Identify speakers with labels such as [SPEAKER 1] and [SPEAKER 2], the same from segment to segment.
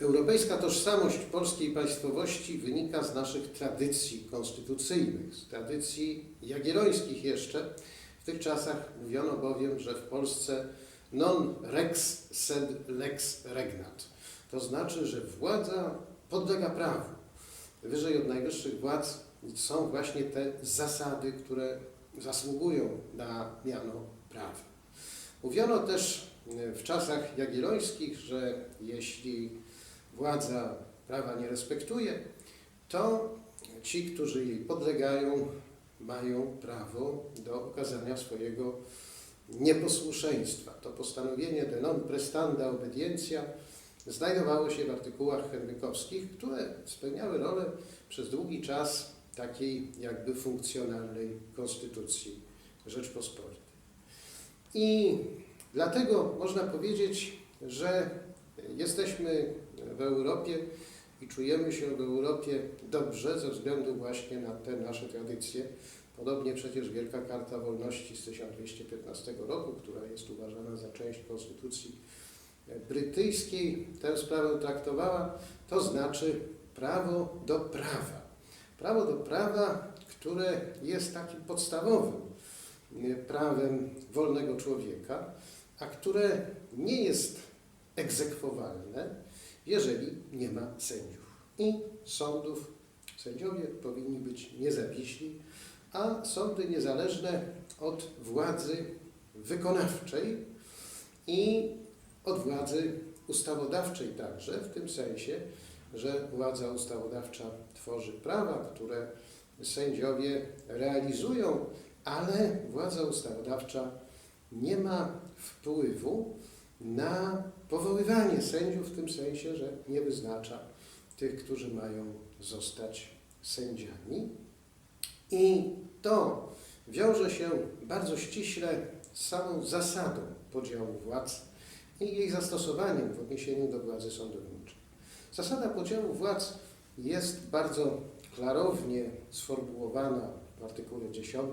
[SPEAKER 1] Europejska tożsamość polskiej państwowości wynika z naszych tradycji konstytucyjnych, z tradycji jagiellońskich jeszcze. W tych czasach mówiono bowiem, że w Polsce non rex sed lex regnat. To znaczy, że władza podlega prawu. Wyżej od najwyższych władz są właśnie te zasady, które zasługują na miano prawa. Mówiono też w czasach jagiellońskich, że jeśli władza prawa nie respektuje, to ci, którzy jej podlegają, mają prawo do okazania swojego nieposłuszeństwa. To postanowienie de non prestanda obedientia znajdowało się w artykułach henrykowskich, które spełniały rolę przez długi czas takiej jakby funkcjonalnej konstytucji Rzeczpospolitej. I dlatego można powiedzieć, że jesteśmy w Europie i czujemy się w Europie dobrze ze względu właśnie na te nasze tradycje. Podobnie przecież Wielka Karta Wolności z 1215 roku, która jest uważana za część Konstytucji Brytyjskiej, tę sprawę traktowała, to znaczy prawo do prawa. Prawo do prawa, które jest takim podstawowym prawem wolnego człowieka, a które nie jest egzekwowalne, jeżeli nie ma sędziów. I sądów sędziowie powinni być niezawiśli, a sądy niezależne od władzy wykonawczej i od władzy ustawodawczej także, w tym sensie, że władza ustawodawcza tworzy prawa, które sędziowie realizują, ale władza ustawodawcza nie ma wpływu na powoływanie sędziów w tym sensie, że nie wyznacza tych, którzy mają zostać sędziami. I to wiąże się bardzo ściśle z samą zasadą podziału władz i jej zastosowaniem w odniesieniu do władzy sądowniczej. Zasada podziału władz jest bardzo klarownie sformułowana w artykule 10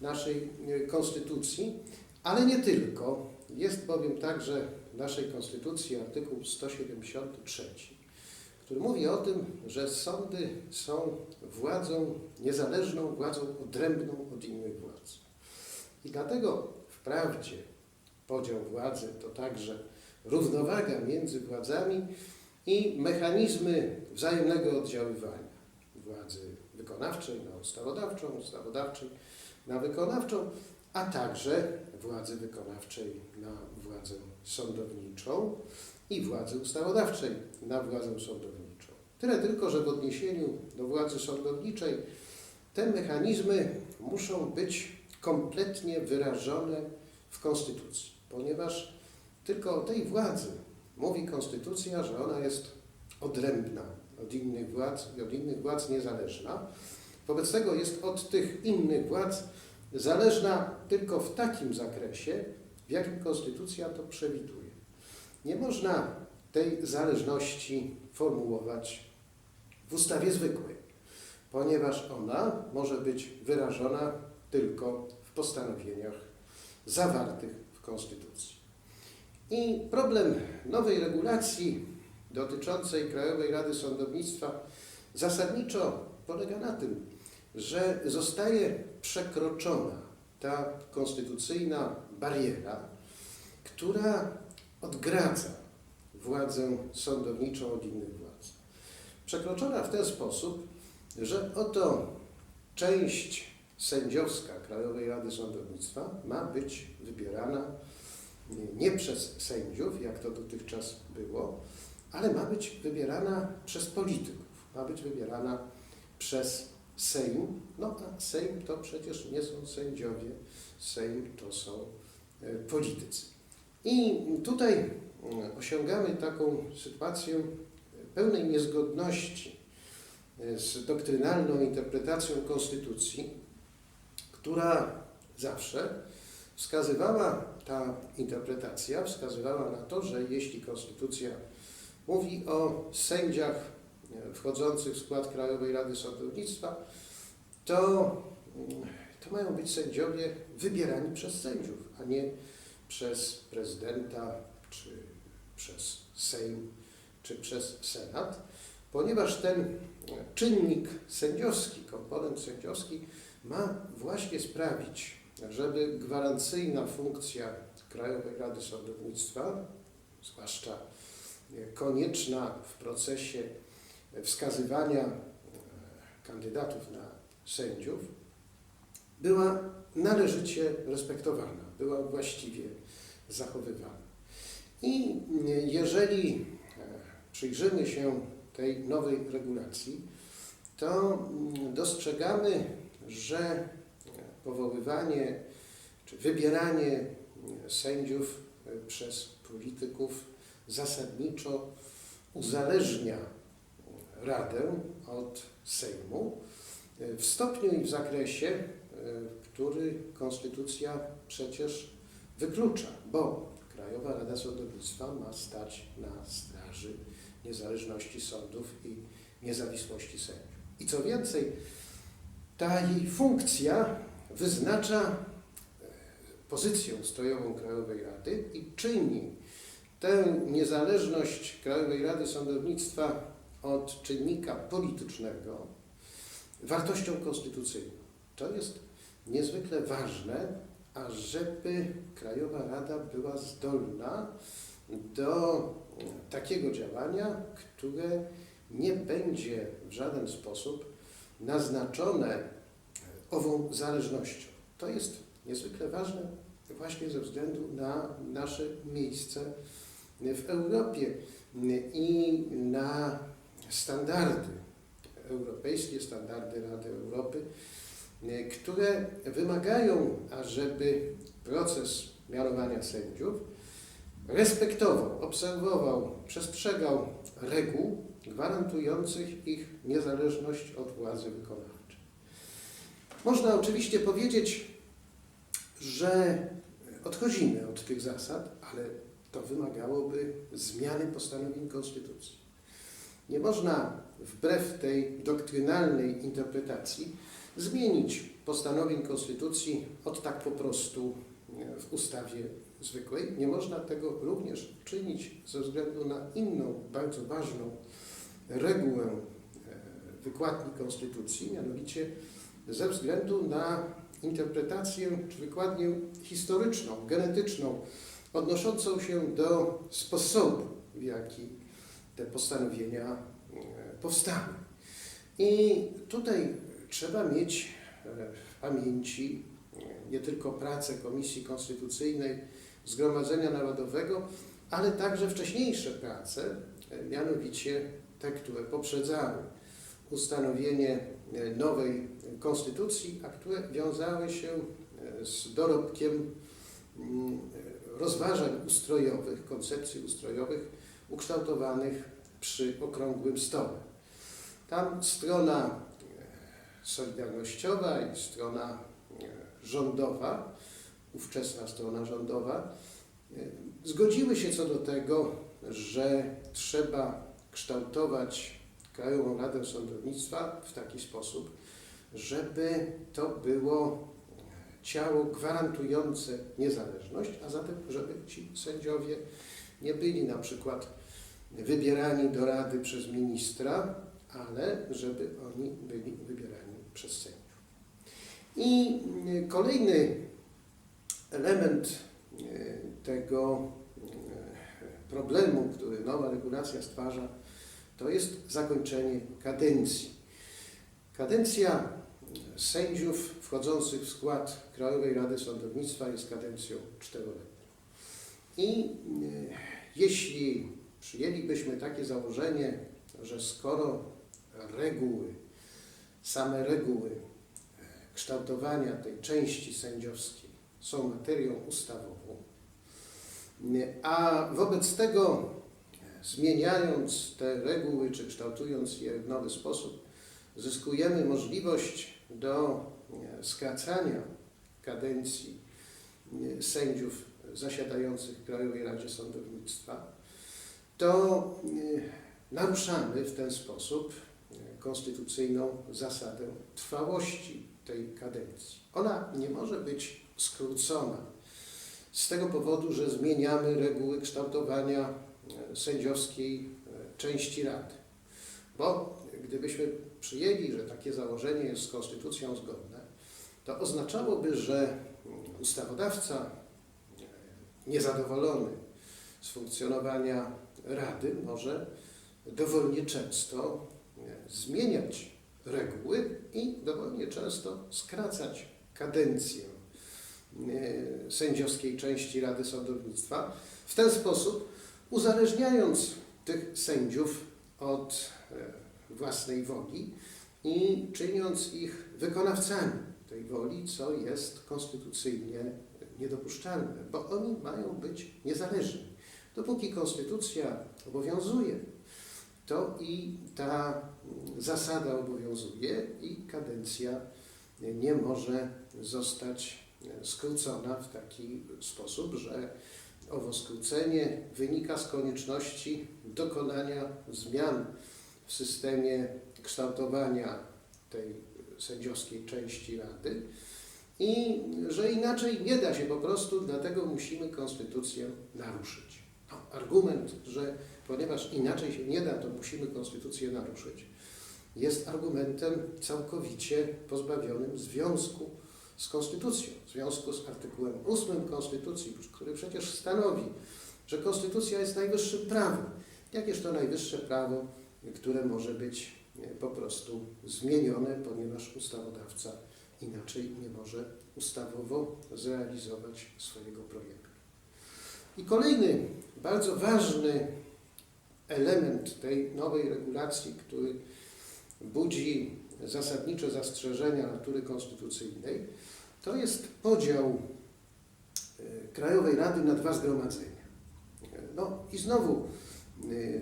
[SPEAKER 1] naszej Konstytucji, ale nie tylko. Jest bowiem także naszej Konstytucji artykuł 173, który mówi o tym, że sądy są władzą niezależną, władzą odrębną od innych władz. I dlatego wprawdzie podział władzy to także równowaga między władzami i mechanizmy wzajemnego oddziaływania władzy wykonawczej na ustawodawczą, ustawodawczej na wykonawczą, a także władzy wykonawczej na władzę sądowniczą i władzy ustawodawczej na władzę sądowniczą. Tyle tylko, że w odniesieniu do władzy sądowniczej te mechanizmy muszą być kompletnie wyrażone w Konstytucji, ponieważ tylko o tej władzy mówi Konstytucja, że ona jest odrębna od innych władz i od innych władz niezależna. Wobec tego jest od tych innych władz zależna tylko w takim zakresie, w jakim Konstytucja to przewiduje. Nie można tej zależności formułować w ustawie zwykłej, ponieważ ona może być wyrażona tylko w postanowieniach zawartych w Konstytucji. I problem nowej regulacji dotyczącej Krajowej Rady Sądownictwa zasadniczo polega na tym, że zostaje przekroczona ta konstytucyjna bariera, która odgradza władzę sądowniczą od innych władz. Przekroczona w ten sposób, że oto część sędziowska Krajowej Rady Sądownictwa ma być wybierana nie przez sędziów, jak to dotychczas było, ale ma być wybierana przez polityków, ma być wybierana przez Sejm, no a Sejm to przecież nie są sędziowie, Sejm to są politycy. I tutaj osiągamy taką sytuację pełnej niezgodności z doktrynalną interpretacją Konstytucji, która zawsze wskazywała, ta interpretacja wskazywała na to, że jeśli Konstytucja mówi o sędziach wchodzących w skład Krajowej Rady Sądownictwa, to, to mają być sędziowie wybierani przez sędziów, a nie przez prezydenta, czy przez Sejm, czy przez Senat, ponieważ ten czynnik sędziowski, komponent sędziowski ma właśnie sprawić, żeby gwarancyjna funkcja Krajowej Rady Sądownictwa, zwłaszcza konieczna w procesie wskazywania e, kandydatów na sędziów, była należycie respektowana, była właściwie zachowywana. I jeżeli e, przyjrzymy się tej nowej regulacji, to mm, dostrzegamy, że powoływanie czy wybieranie sędziów e, przez polityków zasadniczo uzależnia Radę od Sejmu e, w stopniu i w zakresie, e, który Konstytucja przecież wyklucza, bo Krajowa Rada Sądownictwa ma stać na straży niezależności sądów i niezawisłości sędziów. I co więcej, ta jej funkcja wyznacza e, pozycję ustrojową Krajowej Rady i czyni tę niezależność Krajowej Rady Sądownictwa od czynnika politycznego wartością konstytucyjną. To jest niezwykle ważne, ażeby Krajowa Rada była zdolna do takiego działania, które nie będzie w żaden sposób naznaczone ową zależnością. To jest niezwykle ważne właśnie ze względu na nasze miejsce w Europie i na standardy europejskie, standardy Rady Europy, które wymagają, ażeby proces mianowania sędziów respektował, obserwował, przestrzegał reguł gwarantujących ich niezależność od władzy wykonawczej. Można oczywiście powiedzieć, że odchodzimy od tych zasad, ale to wymagałoby zmiany postanowień Konstytucji. Nie można wbrew tej doktrynalnej interpretacji zmienić postanowień Konstytucji od tak po prostu w ustawie zwykłej. Nie można tego również czynić ze względu na inną, bardzo ważną regułę e, wykładni Konstytucji, mianowicie ze względu na interpretację czy wykładnię historyczną, genetyczną, odnoszącą się do sposobu, w jaki te postanowienia e, powstały. I tutaj trzeba mieć e, w pamięci nie tylko pracę Komisji Konstytucyjnej Zgromadzenia Narodowego, ale także wcześniejsze prace, mianowicie te, które poprzedzały ustanowienie e, nowej konstytucji, a które wiązały się e, z dorobkiem mm, rozważań ustrojowych, koncepcji ustrojowych ukształtowanych przy okrągłym stole. Tam strona e, solidarnościowa i strona rządowa, ówczesna strona rządowa, zgodziły się co do tego, że trzeba kształtować Krajową Radę Sądownictwa w taki sposób, żeby to było ciało gwarantujące niezależność, a zatem, żeby ci sędziowie nie byli na przykład wybierani do rady przez ministra, ale żeby oni byli wybierani przez sędziów. I kolejny element e, tego e, problemu, który nowa regulacja stwarza, to jest zakończenie kadencji. Kadencja sędziów wchodzących w skład Krajowej Rady Sądownictwa jest kadencją czteroletnią. I e, jeśli przyjęlibyśmy takie założenie, że skoro reguły, same reguły e, kształtowania tej części sędziowskiej są materią ustawową, a wobec tego zmieniając te reguły, czy kształtując je w nowy sposób, zyskujemy możliwość do e, skracania kadencji e, sędziów zasiadających w Krajowej Radzie Sądownictwa, to e, naruszamy w ten sposób konstytucyjną zasadę trwałości tej kadencji. Ona nie może być skrócona z tego powodu, że zmieniamy reguły kształtowania sędziowskiej części Rady. Bo gdybyśmy przyjęli, że takie założenie jest z konstytucją zgodne, to oznaczałoby, że ustawodawca niezadowolony z funkcjonowania Rady może dowolnie często zmieniać reguły i dowolnie często skracać kadencję e, sędziowskiej części Rady Sądownictwa w ten sposób uzależniając tych sędziów od e, własnej woli i czyniąc ich wykonawcami tej woli, co jest konstytucyjnie niedopuszczalne, bo oni mają być niezależni. Dopóki konstytucja obowiązuje, to i ta zasada obowiązuje i kadencja nie może zostać skrócona w taki sposób, że owo skrócenie wynika z konieczności dokonania zmian w systemie kształtowania tej sędziowskiej części Rady i że inaczej nie da się po prostu, dlatego musimy konstytucję naruszyć. No, argument, że ponieważ inaczej się nie da, to musimy konstytucję naruszyć, jest argumentem całkowicie pozbawionym związku z konstytucją, w związku z artykułem 8 Konstytucji, który przecież stanowi, że konstytucja jest najwyższym prawem. Jakież to najwyższe prawo, które może być po prostu zmienione, ponieważ ustawodawca inaczej nie może ustawowo zrealizować swojego projektu. I kolejny bardzo ważny element tej nowej regulacji, który budzi zasadnicze zastrzeżenia natury konstytucyjnej, to jest podział e, Krajowej Rady na dwa zgromadzenia. No i znowu e,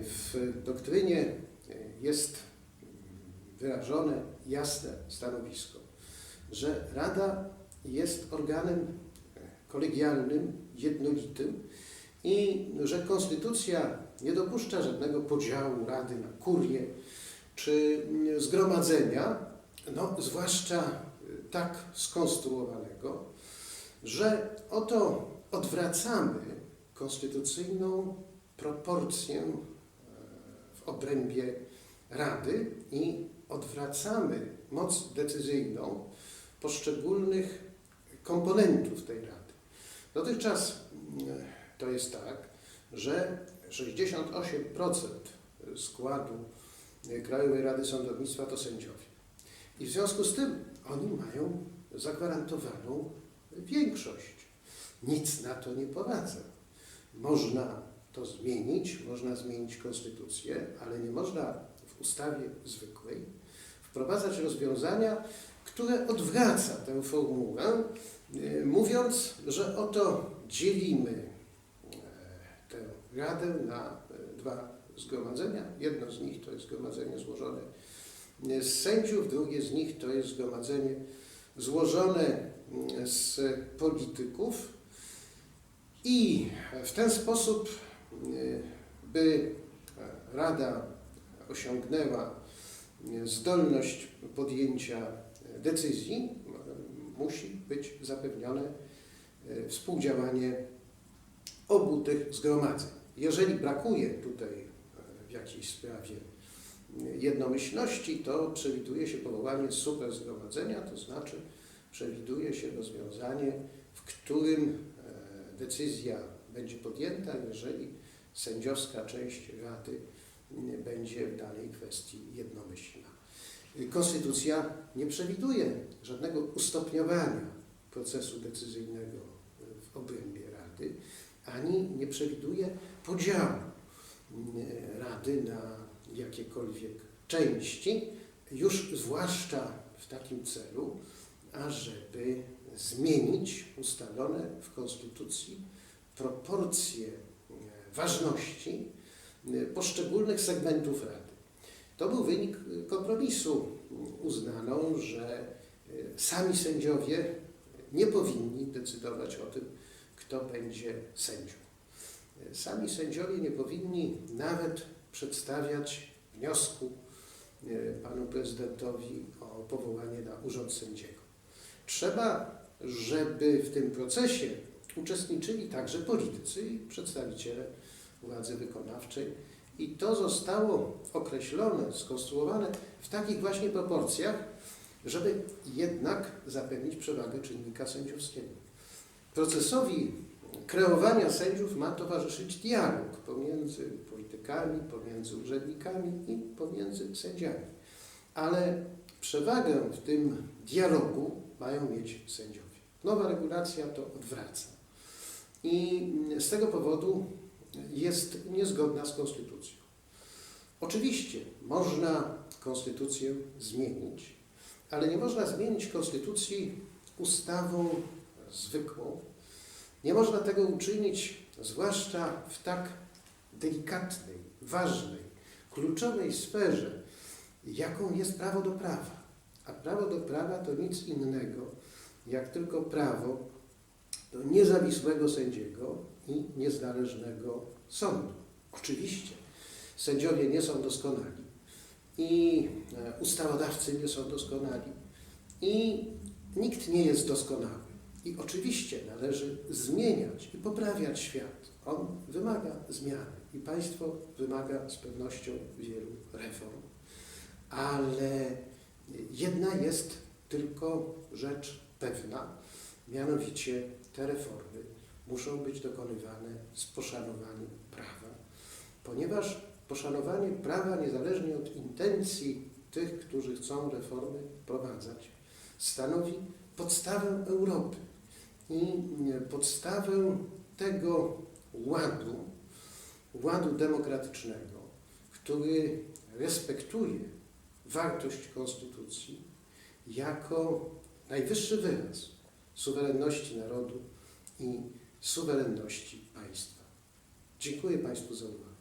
[SPEAKER 1] w doktrynie e, jest wyrażone jasne stanowisko, że Rada jest organem kolegialnym, jednolitym i że Konstytucja nie dopuszcza żadnego podziału Rady na kurię czy zgromadzenia, no, zwłaszcza tak skonstruowanego, że oto odwracamy konstytucyjną proporcję e, w obrębie Rady i odwracamy moc decyzyjną poszczególnych komponentów tej Rady. Dotychczas mm, to jest tak, że 68% składu Krajowej Rady Sądownictwa to sędziowie. I w związku z tym oni mają zagwarantowaną większość. Nic na to nie poradza. Można to zmienić, można zmienić konstytucję, ale nie można w ustawie zwykłej wprowadzać rozwiązania, które odwraca tę formułę, y, mówiąc, że oto dzielimy e, tę Radę na e, dwa zgromadzenia. Jedno z nich to jest zgromadzenie złożone z sędziów, drugie z nich to jest zgromadzenie złożone z polityków i w ten sposób, by Rada osiągnęła zdolność podjęcia decyzji, musi być zapewnione y, współdziałanie obu tych zgromadzeń. Jeżeli brakuje tutaj y, w jakiejś sprawie jednomyślności, to przewiduje się powołanie super zgromadzenia, to znaczy przewiduje się rozwiązanie, w którym e, decyzja będzie podjęta, jeżeli sędziowska część Rady będzie w danej kwestii jednomyślna. Konstytucja nie przewiduje żadnego ustopniowania procesu decyzyjnego w obrębie Rady, ani nie przewiduje podziału Rady na jakiekolwiek części, już zwłaszcza w takim celu, ażeby zmienić ustalone w Konstytucji proporcje e, ważności e, poszczególnych segmentów Rady. To był wynik kompromisu. Uznano, że e, sami sędziowie nie powinni decydować o tym, kto będzie sędzią. Sami sędziowie nie powinni nawet przedstawiać wniosku e, panu prezydentowi o powołanie na urząd sędziego. Trzeba, żeby w tym procesie uczestniczyli także politycy i przedstawiciele władzy wykonawczej I to zostało określone, skonstruowane w takich właśnie proporcjach, żeby jednak zapewnić przewagę czynnika sędziowskiego. Procesowi kreowania sędziów ma towarzyszyć dialog pomiędzy politykami, pomiędzy urzędnikami i pomiędzy sędziami. Ale przewagę w tym dialogu mają mieć sędziowie. Nowa regulacja to odwraca. I z tego powodu jest niezgodna z konstytucją. Oczywiście można konstytucję zmienić, ale nie można zmienić konstytucji ustawą zwykłą. Nie można tego uczynić, zwłaszcza w tak delikatnej, ważnej, kluczowej sferze, jaką jest prawo do prawa. A prawo do prawa to nic innego, jak tylko prawo do niezawisłego sędziego i niezależnego sądu. Oczywiście sędziowie nie są doskonali i e, ustawodawcy nie są doskonali i nikt nie jest doskonały. I oczywiście należy zmieniać i poprawiać świat. On wymaga zmiany i państwo wymaga z pewnością wielu reform. Ale jedna jest tylko rzecz pewna, mianowicie te reformy muszą być dokonywane z poszanowaniem prawa, ponieważ poszanowanie prawa, niezależnie od intencji tych, którzy chcą reformy wprowadzać, stanowi podstawę Europy. I podstawę tego ładu, ładu demokratycznego, który respektuje wartość Konstytucji jako najwyższy wyraz suwerenności narodu i suwerenności państwa. Dziękuję Państwu za uwagę.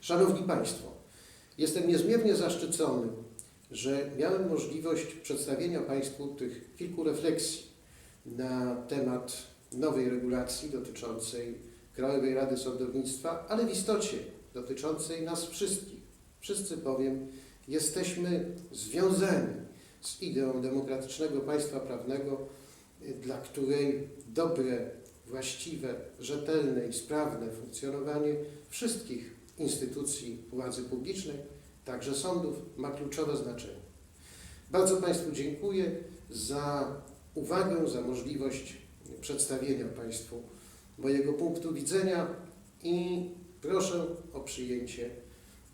[SPEAKER 1] Szanowni Państwo, jestem niezmiernie zaszczycony, że miałem możliwość przedstawienia Państwu tych kilku refleksji na temat nowej regulacji dotyczącej Krajowej Rady Sądownictwa, ale w istocie dotyczącej nas wszystkich. Wszyscy bowiem jesteśmy związani z ideą demokratycznego państwa prawnego, dla której dobre, właściwe, rzetelne i sprawne funkcjonowanie wszystkich instytucji władzy publicznej, także sądów, ma kluczowe znaczenie. Bardzo Państwu dziękuję za uwagę, za możliwość przedstawienia Państwu mojego punktu widzenia i proszę o przyjęcie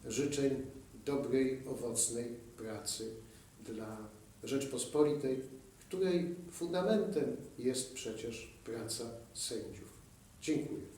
[SPEAKER 1] życzeń dobrej, owocnej pracy dla Rzeczpospolitej, której fundamentem jest przecież praca sędziów. Dziękuję.